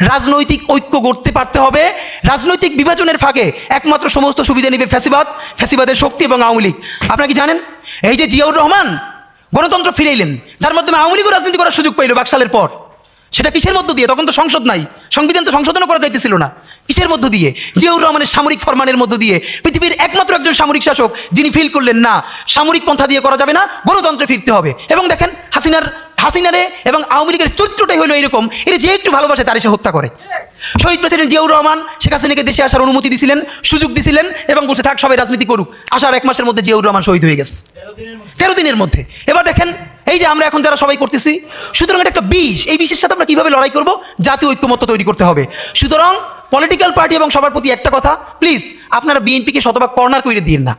রাজনৈতিক ঐক্য গড়তে পারতে হবে। রাজনৈতিক বিভাজনের ফাঁকে একমাত্র সমস্ত সুবিধা নেবে ফ্যাসিবাদ, ফ্যাসিবাদের শক্তি এবং আওয়ামী লীগ। আপনারা কি জানেন? এই যে জিয়াউর রহমান গণতন্ত্র ফিরে এলেন যার মাধ্যমে আওয়ামী লীগও রাজনীতি করার সুযোগ পাইল বাকশালের পর। সেটা কিসের মধ্য দিয়ে? তখন তো সংসদ নাই। সংবিধান তো সংশোধনও করা যাইতেছিল না। কিসের মধ্য দিয়ে? জিয়াউর রহমানের সামরিক ফরমানের মধ্য দিয়ে। পৃথিবীর একমাত্র একজন সামরিক শাসক, যিনি ফিল করলেন, না, সামরিক পন্থা দিয়ে করা যাবে না, গণতন্ত্রে ফিরতে হবে। এবং দেখেন, হাসিনার হাসিনারে এবং আওয়ামী লীগের চরিত্রটাই হলো এরকম। এর যে একটু ভালোবাসে তার সে হত্যা করে। শহীদ প্রেসিডেন্ট জিয়াউর রহমান শেখ হাসিনাকে দেশে আসার অনুমতি দিছিলেন সুযোগ দিছিলেন এবং বলছে থাক সবাই রাজনীতি করুক। আসার এক মাসের মধ্যে জিয়াউর রহমান শহীদ হয়ে গেছে। তেরো দিনের মধ্যে। এবার দেখেন এই যে আমরা এখন যারা সবাই করতেছি সুতরাং এটা একটা বিষ। এই বিষের সাথে আমরা কীভাবে লড়াই করব? জাতীয় ঐক্যমত্য তৈরি করতে হবে। সুতরাং পলিটিক্যাল পার্টি এবং সবার প্রতি একটা কথা প্লিজ আপনারা বিএনপিকে শতভাগ কর্নার করে দিন না।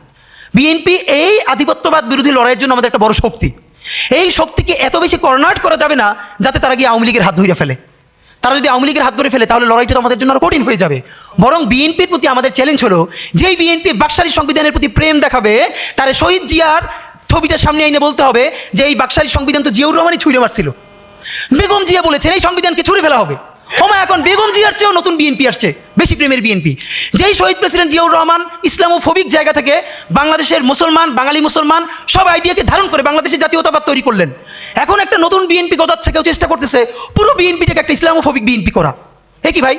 বিএনপি এই আধিপত্যবাদ বিরোধী লড়াইয়ের জন্য আমাদের একটা বড় শক্তি। এই শক্তিকে এত বেশি কর্নার্ট করা যাবে না যাতে তারা গিয়ে আওয়ামী লীগের হাত ধরে ফেলে। তারা যদি আওয়ামী লীগের হাত ধরে ফেলে, তাহলে লড়াইটা আমাদের জন্য আরও কঠিন হয়ে যাবে। বরং বিএনপির প্রতি আমাদের চ্যালেঞ্জ হলো, যেই বিএনপি বাকশালী সংবিধানের প্রতি প্রেম দেখাবে, তার শহীদ জিয়ার ছবিটার সামনে এনে বলতে হবে যে, এই বাকশালী সংবিধান তো জিয়াউর রহমানই ছুঁড়ে মারছিল। বেগম জিয়া বলেছেন, এই সংবিধানকে ছুঁড়ে ফেলা হবে। ওমা এখন বেগম জিয়ার চেয়েও নতুন বিএনপি আসছে, বেশি প্রেমের বিএনপি যেই শহীদ প্রেসিডেন্ট জিয়াউর রহমান ইসলামোফোবিক জায়গা থেকে বাংলাদেশের মুসলমান, বাঙালি মুসলমান, সব আইডিয়াকে ধারণ করে বাংলাদেশের জাতীয়তাবাদ তৈরি করলেন। এখন একটা নতুন বিএনপি গজাচ্ছে, কেউ চেষ্টা করতেছে পুরো বিএনপিটাকে একটা ইসলামোফোবিক বিএনপি করা। এ কি ভাই?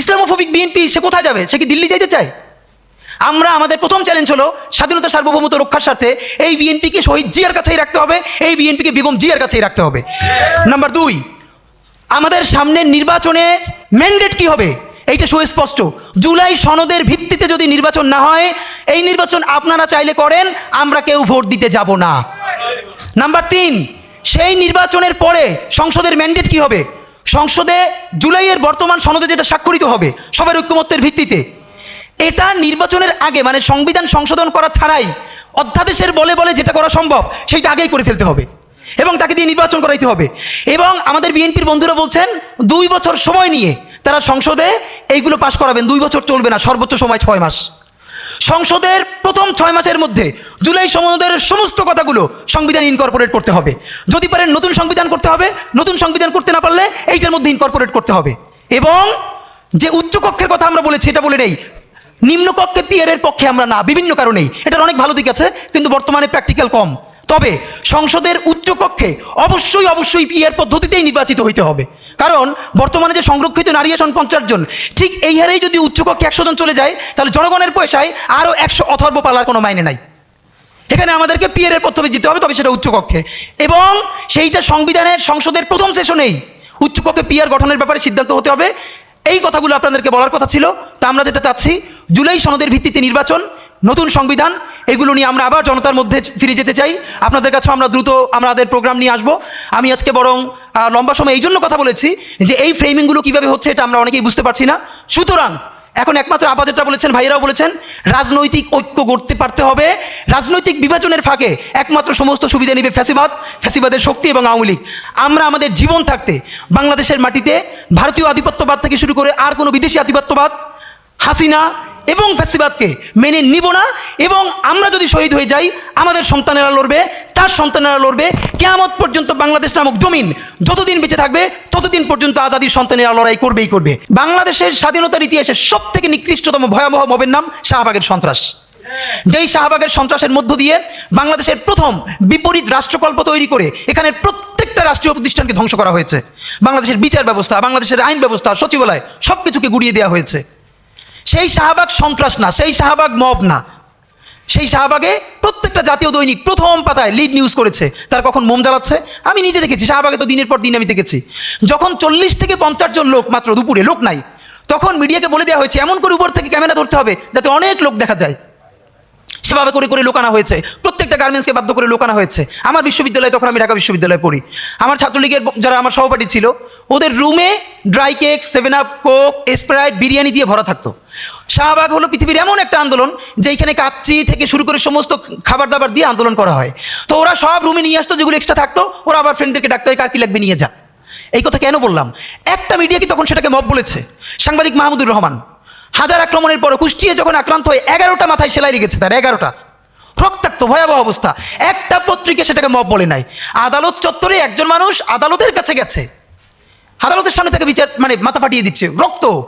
ইসলামোফোবিক বিএনপি সে কোথায় যাবে? সে কি দিল্লি যাইতে চায়? আমরা, আমাদের প্রথম চ্যালেঞ্জ হলো স্বাধীনতা সার্বভৌমত্ব রক্ষার স্বার্থে এই বিএনপিকে শহীদ জিয়ার কাছেই রাখতে হবে, এই বিএনপিকে বেগম জিয়ার কাছেই রাখতে হবে। নাম্বার দুই আমাদের সামনের নির্বাচনে ম্যান্ডেট কি হবে? এইটা সুস্পষ্ট। জুলাই সনদের ভিত্তিতে যদি নির্বাচন না হয়, এই নির্বাচন আপনারা চাইলে করেন, আমরা কেউ ভোট দিতে যাব না। নাম্বার তিন, সেই নির্বাচনের পরে সংসদের ম্যান্ডেট কি হবে? সংসদে জুলাইয়ের বর্তমান সনদে যেটা স্বাক্ষরিত হবে, সবার ঐক্যমত্যের ভিত্তিতে। এটা নির্বাচনের আগে মানে সংবিধান সংশোধন করা ছাড়াই অধ্যাদেশের বলে বলে যেটা করা সম্ভব, সেইটা আগেই করে ফেলতে হবে। এবং তাকে দিয়ে নির্বাচন করাইতে হবে। এবং আমাদের বিএনপির বন্ধুরা বলছেন, দুই বছর সময় নিয়ে তারা সংসদে এইগুলো পাশ করাবেন, দুই বছর চলবে না, সর্বোচ্চ সময় ছয় মাস। সংসদের প্রথম ছয় মাসের মধ্যে জুলাই সনদের সমস্ত কথাগুলো সংবিধান ইনকর্পোরেট করতে হবে। যদি পারেন নতুন সংবিধান করতে হবে, নতুন সংবিধান করতে না পারলে এইটার মধ্যে ইনকর্পোরেট করতে হবে। এবং যে উচ্চকক্ষের কথা আমরা বলেছি এটা বলে নেই। নিম্নকক্ষে পিয়ারের পক্ষে আমরা না, বিভিন্ন কারণেই। এটার অনেক ভালো দিক আছে, কিন্তু বর্তমানে প্র্যাকটিক্যাল কম। তবে সংসদের উচ্চকক্ষে অবশ্যই অবশ্যই পিয়ার পদ্ধতিতেই নির্বাচিত হইতে হবে। কারণ বর্তমানে যে সংরক্ষিত নারী আসন পঞ্চাশ জন, ঠিক এই হারেই যদি উচ্চকক্ষে একশো জন চলে যায়, তাহলে জনগণের পয়সায় আরও একশো অথর্ব পালার কোনো মাইনে নাই। এখানে আমাদেরকে পিয়ারের পদ্ধতি দিতে হবে, তবে সেটা উচ্চকক্ষে। এবং সেইটা সংবিধানের সংসদের প্রথম সেশনেই উচ্চকক্ষে পিয়ার গঠনের ব্যাপারে সিদ্ধান্ত হতে হবে। এই কথাগুলো আপনাদেরকে বলার কথা ছিল। তা আমরা যেটা চাচ্ছি, জুলাই সনদের ভিত্তিতে নির্বাচন, নতুন সংবিধান এগুলো নিয়ে আমরা আবার জনতার মধ্যে ফিরে যেতে চাই। আপনাদের কাছে আমরা দ্রুত আমাদের প্রোগ্রাম নিয়ে আসব। আমি আজকে বরং লম্বা সময় এই জন্য কথা বলেছি যে এই ফ্রেমিংগুলো কীভাবে হচ্ছে এটা আমরা অনেকেই বুঝতে পারছি না। সুতরাং, এখন একমাত্র আবাজেরটা বলেছেন, ভাইয়েরাও বলেছেন, রাজনৈতিক ঐক্য গড়তে পারতে হবে। রাজনৈতিক বিভাজনের ফাঁকে একমাত্র সমস্ত সুবিধা নেবে ফ্যাসিবাদ, ফ্যাসিবাদের শক্তি এবং আওয়ামী লীগ। আমরা আমাদের জীবন থাকতে বাংলাদেশের মাটিতে ভারতীয় আধিপত্যবাদ থেকে শুরু করে আর কোনো বিদেশি আধিপত্যবাদ, হাসিনা এবং ফ্যাসিবাদকে মেনে নিব না, এবং আমরা যদি শহীদ হয়ে যাই, আমাদের সন্তানেরা লড়বে, তার সন্তানেরা লড়বে। কেয়ামত পর্যন্ত বাংলাদেশ নামক জমিন যতদিন বেঁচে থাকবে, ততদিন পর্যন্ত আজাদির সন্তানেরা লড়াই করবেই করবে। বাংলাদেশের স্বাধীনতার ইতিহাসের সব থেকে নিকৃষ্টতম ভয়াবহ মবের নাম শাহবাগের সন্ত্রাস। যেই শাহবাগের সন্ত্রাসের মধ্য দিয়ে বাংলাদেশের প্রথম বিপরীত রাষ্ট্রকল্প তৈরি করে এখানে প্রত্যেকটা রাষ্ট্রীয় প্রতিষ্ঠানকে ধ্বংস করা হয়েছে। বাংলাদেশের বিচার ব্যবস্থা, বাংলাদেশের আইন ব্যবস্থা, সচিবালয় সব কিছুকে গুড়িয়ে দেওয়া হয়েছে। সেই শাহবাগ সন্ত্রাস না, সেই শাহবাগ মব না। সেই শাহবাগে প্রত্যেকটা জাতীয় দৈনিক প্রথম পাতায় লিড নিউজ করেছে, তার কখন মোম জ্বালাচ্ছে, আমি নিজে দেখেছি, শাহবাগে তো দিনের পর দিন আমি দেখেছি। যখন চল্লিশ থেকে পঞ্চাশ জন লোক মাত্র দুপুরে, লোক নাই, তখন মিডিয়াকে বলে দেওয়া হয়েছে, এমন করে উপর থেকে ক্যামেরা ধরতে হবে, যাতে অনেক লোক দেখা যায়। সেভাবে করে করে লোকানো হয়েছে, প্রত্যেকটা গার্মেন্টসকে বাধ্য করে লোকানো হয়েছে। আমার বিশ্ববিদ্যালয়ে তখন আমি ঢাকা বিশ্ববিদ্যালয়ে পড়ি। আমার ছাত্রলীগের যারা আমার সহপাঠী ছিল, ওদের রুমে dry cake Seven Up Coke Sprite biryani দিয়ে ভরা থাকতো। শাহবাগ হলো পৃথিবীর এমন একটা আন্দোলন যেখানে কাচ্চি থেকে শুরু করে সমস্ত খাবার দাবার দিয়ে আন্দোলন করা হয়। তো ওরা সব রুমে নিয়ে আসতো, যেগুলো এক্সট্রা থাকতো, ওরা আবার ফ্রেন্ডদেরকে ডাকতো, "এই কার কি লাগবে, নিয়ে যা। এই কথা কেন বললাম? একটা মিডিয়া কি তখন সেটাকে মব বলেছে? সাংবাদিক মাহমুদুর রহমান। হাজার আক্রমণের পর কুষ্টিয়ে যখন আক্রান্ত হয়ে এগারোটা মাথায় সেলাই রেখেছে তার, এগারোটা। রক্তাক্ত, ভয়াবহ অবস্থা। একটা পত্রিকা সেটাকে মব বলে নাই। আদালত চত্বরে একজন মানুষ আদালতের কাছে গেছে। আদালতের সামনে তাকে বিচার মানে মাথা ফাটিয়ে দিচ্ছে। রক্ত।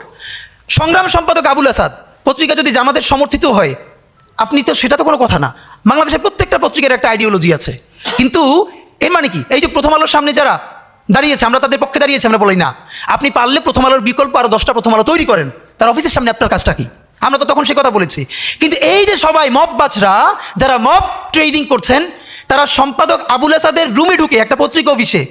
সংগ্রাম সম্পাদক আবুল আসাদ পত্রিকা যদি জামাতের সমর্থিত হয়, আপনি তো সেটা তো কোনো কথা না। বাংলাদেশের প্রত্যেকটা পত্রিকার একটা আইডিওলজি আছে। কিন্তু এর মানে কি? এই যে প্রথম আলোর সামনে যারা দাঁড়িয়েছে, আমরা তাদের পক্ষে দাঁড়িয়েছি, আমরা বলি না। আপনি পারলে প্রথম আলোর বিকল্প আরও দশটা প্রথম আলো তৈরি করেন। তার অফিসের সামনে আপনার কাজটা কি? আমরা তো তখন সে কথা বলেছি। কিন্তু এই যে সবাই মব বাছরা যারা মব ট্রেডিং করছেন, তারা সম্পাদক আবুল আসাদের রুমে ঢুকে, একটা পত্রিকা অফিসে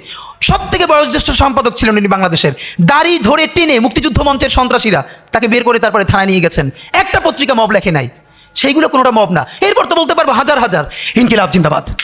সব থেকে বয়োজ্যেষ্ঠ সম্পাদক ছিলেন উনি বাংলাদেশের। দাড়ি ধরে টেনে মুক্তিযুদ্ধ মঞ্চের সন্ত্রাসীরা তাকে বের করে তারপরে থানায় নিয়ে গেছেন। একটা পত্রিকা মব লেখে নাই। সেইগুলো কোনোটা মব না। এরপর তো বলতে পারব হাজার হাজার। ইনকিলাব, জিন্দাবাদ।